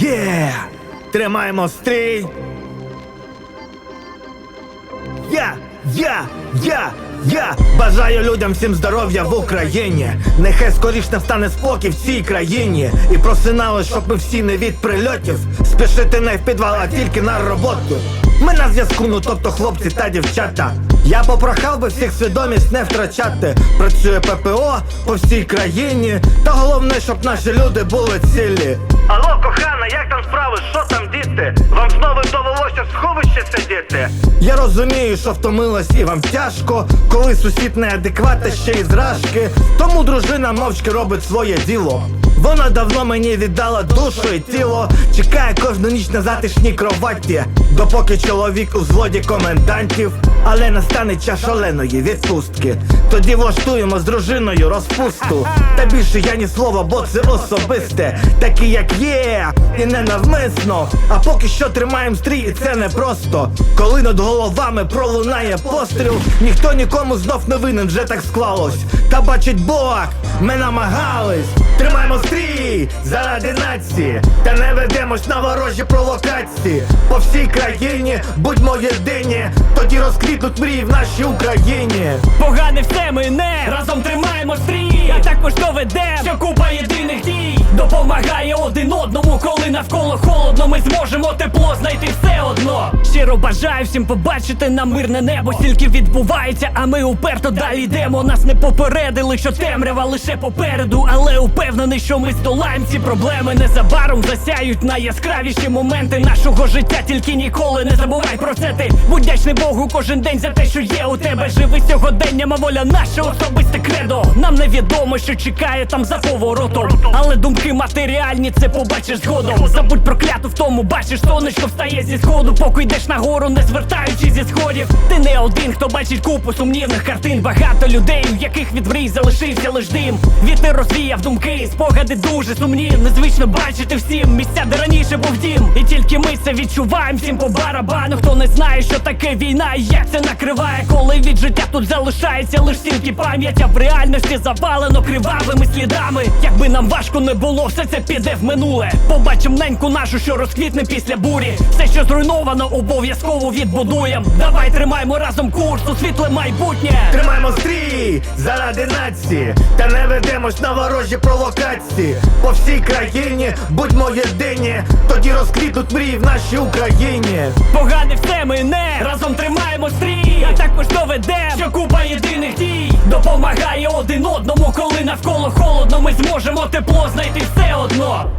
Є! Тримаємо стрій! Я, я, я, я бажаю людям всім здоров'я в Україні. Нехай скоріш настане спокій в цій країні. І просинали, щоб ми всі не від прильотів. Спішити не в підвал, а тільки на роботу. Ми на зв'язку, ну тобто хлопці та дівчата. Я попрохав би всіх свідомість не втрачати. Працює ППО по всій країні. Та головне, щоб наші люди були цілі. Алло, як там справи? Що там діти? Вам знову довелося в сховище сидіти? Я розумію, що втомилась і вам тяжко, коли сусід неадекватний ще й зражки. Тому дружина мовчки робить своє діло. Вона давно мені віддала душу і тіло. Чекає кожну ніч на затишній кроваті, допоки чоловік у злоді комендантів. Але настане час шаленої відпустки. Тоді влаштуємо з дружиною розпусту. Та більше я ні слова, бо це особисте, такі як є, і ненавмисно. А поки що тримаємо стрій, і це не просто. Коли над головами пролунає постріл, ніхто нікому знов не винен, вже так склалось. Та бачить Бог, ми намагались. Тримаємо стрій заради нації, та не ведемось на ворожі провокації. По всій країні будьмо єдині, тоді розквітнуть мрії в нашій Україні. Погане все мине, разом тримаємо стрій, а також доведе, що купа єдиних дій допомагає один одному, коли навколо холодно, ми зможемо тепло знайти все одно. Щиро бажаю всім побачити на мирне небо, стільки відбувається, а ми уперто далі йдемо. Нас не попередили, що темрява лише попереду, але упевнений, що ми здолаємо ці проблеми. Незабаром засяють найяскравіші моменти нашого життя. Тільки ніколи не забувай про це. Ти будь вдячний Богу кожен день за те, що є у тебе. Живи сьогоденням, а воля наше особисте кредо. Нам невідомо, що чекає там за поворотом. Але думки матеріальні, це побачиш згодом. Забудь про кляту в тому, бачиш, сонечко встає зі сходу, поки йдеш нагору, не звертаючись зі сходів. Ти не один, хто бачить купу сумнівних картин. Багато людей, у яких від мрій залишився лиш дим. Вітер розвіяв думки, спогади дуже сумні. Незвично бачити всім місця, де раніше був дім. І тільки ми це відчуваємо всім по барабану. Хто не знає, що таке війна, і як це накриває, коли від життя тут залишається лиш тільки пам'ять, а в реальності завалено кривавими слідами. Якби нам важко не було, все це піде в минуле. Побачим неньку нашу, що розквітне після бурі. Все, що зруйновано, обов'язково відбудуєм. Давай тримаймо разом курс у світле майбутнє. Тримаємо стрій заради нації, та не ведемось на ворожі провокації. По всій країні будьмо єдині, тоді розквітнуть мрії в нашій Україні. Погане все мине, разом тримаємо стрій, а також доведем, що купа допомагає один одному, коли навколо холодно, ми зможемо тепло знайти все одно.